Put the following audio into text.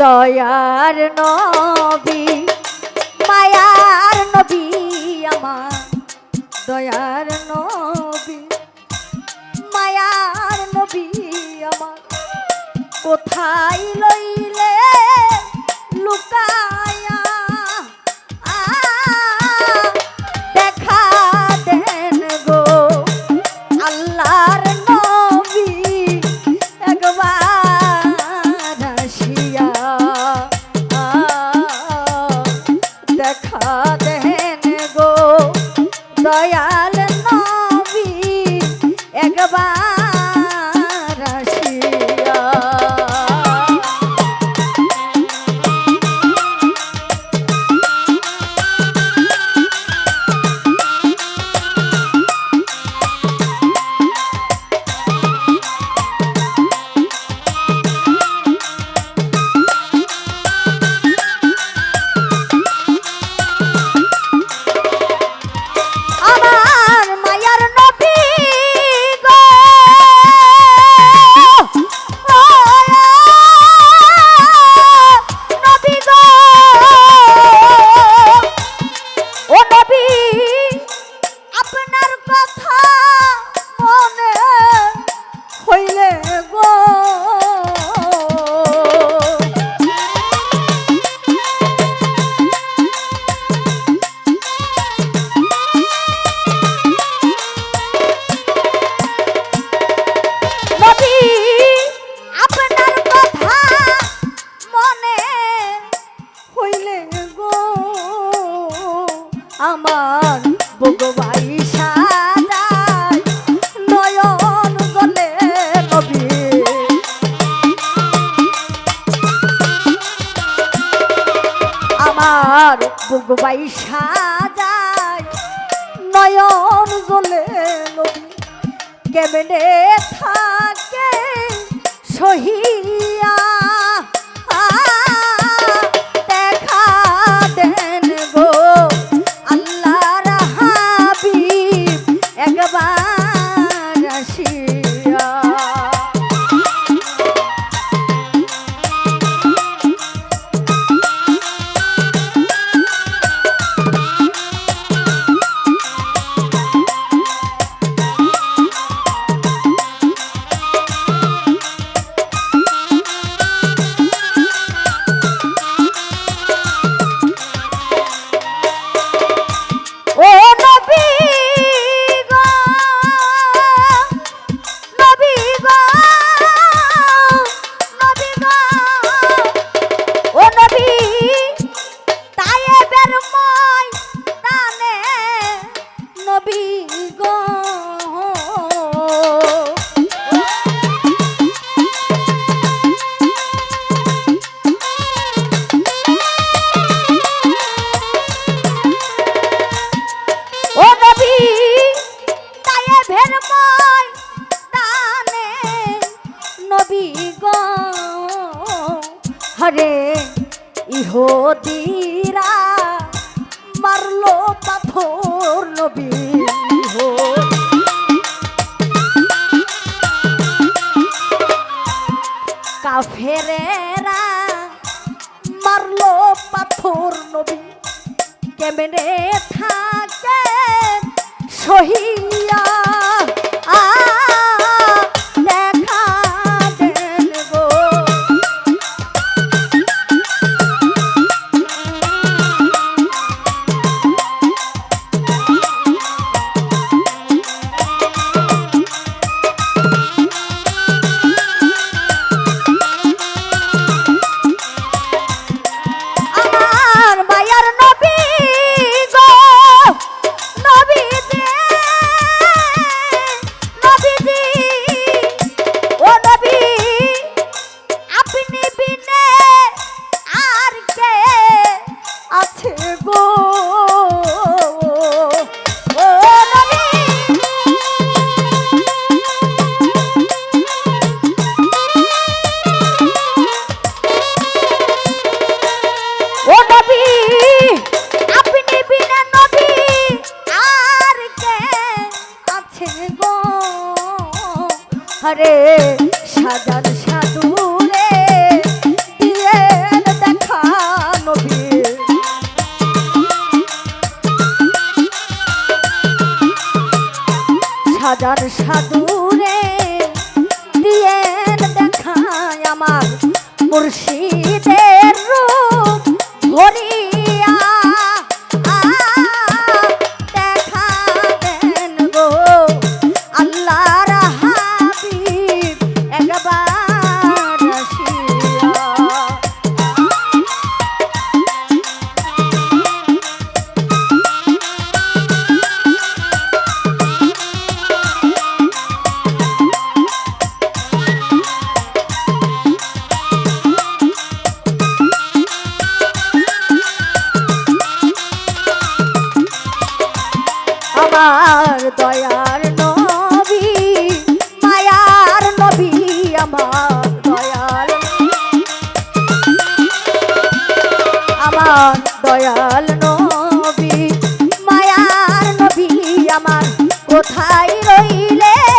দয়ার নবী, মায়ার নবী আমার। দয়ার নবী, মায়ার নবী আমার। কোথায় লইলে লুকায়া? দেখা দেন গো। আল্লাহর দয়াল নবী একবার নয়ন জলে কেমনে থাকে? সহিয়া হরে ইহুদিরা মারলো পাথর নবী কাফেরেরা মারলো পাথর নবী কেমনে থাকে সহিয়া হরে সাজান সাধু রে দিয়েন সাধু আমার মুর্শিদের রূপ। হরি রইলে